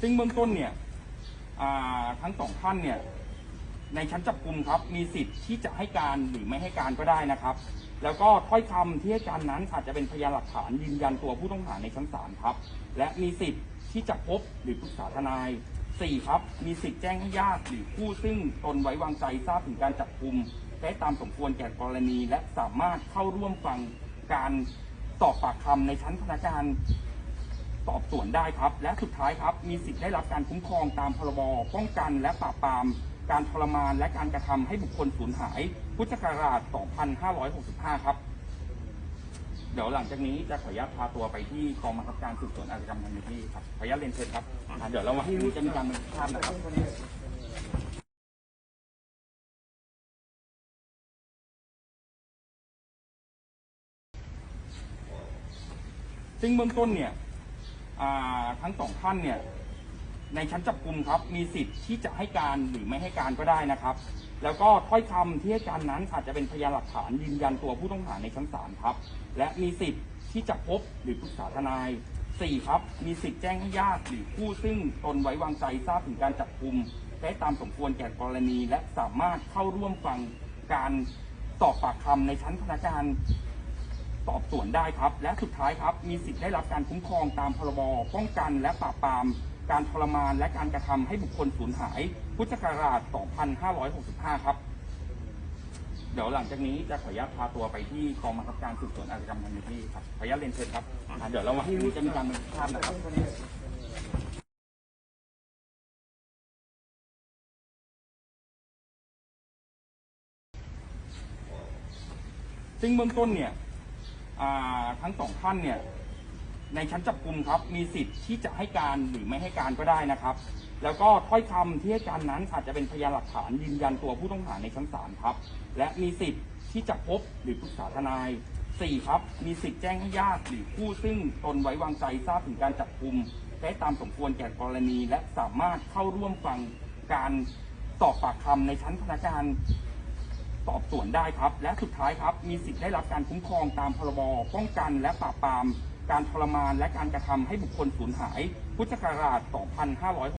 ซึ่งเบื้องต้นเนี่ยอ่าทั้งสองท่านเนี่ยในชั้นจับกลุ่มครับ มีสิทธิ์ที่จะให้การหรือไม่ให้การก็ได้นะครับ แล้วก็ถ้อยคำที่ให้การนั้นอาจจะเป็นพยานหลักฐานยืนยันตัวผู้ต้องหาในชั้นศาลครับ และมีสิทธิ์ที่จะพบหรือปรึกษาทนาย 4. ครับ มีสิทธิ์แจ้งให้ญาติหรือผู้ซึ่งตนไว้วางใจทราบถึงการจับกลุ่มได้ตามสมควรแก่กรณี และสามารถเข้าร่วมฟังการสอบปากคำในชั้นพนักงาน สอบสวนได้ครับ และสุดท้ายครับ มีสิทธิ์ได้รับการคุ้มครองตามพรบป้องกันและปราบปราม การทรมานและการกระทำให้บุคคลสูญหาย พุทธศักราช 2565 ครับ เดี๋ยวหลังจากนี้จะขออนุญาตพาตัวไปที่กองบังคับการสืบสวนอาชญากรรมทางนที่ครับ ขออนุญาตเรียนเชิญครับอ่าเดี๋ยวเราวันนี้จะมีการบันทึกภาพนะครับซึ่งเบื้องต้นเนี่ย ทั้งสองท่านเนี่ยในชั้นจับกลุ่มครับ มีสิทธิ์ที่จะให้การหรือไม่ให้การก็ได้นะครับ แล้วก็ถ้อยคำที่ให้การนั้นอาจจะเป็นพยานหลักฐานยืนยันตัวผู้ต้องหาในชั้นศาลครับ และมีสิทธิ์ที่จะพบหรือปรึกษาทนาย 4. ครับ มีสิทธิ์แจ้งให้ญาติหรือผู้ซึ่งตนไว้วางใจทราบถึงการจับกลุ่มได้ตามสมควรแก่กรณี และสามารถเข้าร่วมฟังการสอบปากคำในชั้นพนักงาน สวนได้ครับ และสุดท้ายครับมีสิทธิ์ได้รับการคุ้มครองตามพรบป้องกันและปราบปราม การทรมานและการกระทำให้บุคคลสูญหาย พุทธศักราช 2565 ครับ เดี๋ยวหลังจากนี้จะขออนุญาตพาตัวไปที่กองบังคับการสืบสวนอาชญากรรมทางพื้นที่ครับขออนุญาตเรียนเชิญครับอ่าเดี๋ยวเราวันนี้จะมีการบันทึกภาพนะครับซึ่งเบื้องต้นเนี่ย ทั้งสองท่านเนี่ยในชั้นจับกลุ่มครับ มีสิทธิ์ที่จะให้การหรือไม่ให้การก็ได้นะครับ แล้วก็ถ้อยคำที่ให้การนั้นอาจจะเป็นพยานหลักฐานยืนยันตัวผู้ต้องหาในชั้นศาลครับ และมีสิทธิ์ที่จะพบหรือปรึกษาทนาย 4. ครับ มีสิทธิ์แจ้งให้ญาติหรือผู้ซึ่งตนไว้วางใจทราบถึงการจับกลุมได้ตามสมควรแก่กรณี และสามารถเข้าร่วมฟังการสอบปากคำในชั้นพนักงาน สอบสวนได้ครับ และสุดท้ายครับ มีสิทธิ์ได้รับการคุ้มครองตามพรบป้องกันและปราบปราม การทรมานและการกระทำให้บุคคลสูญหาย พุทธศักราช 2,500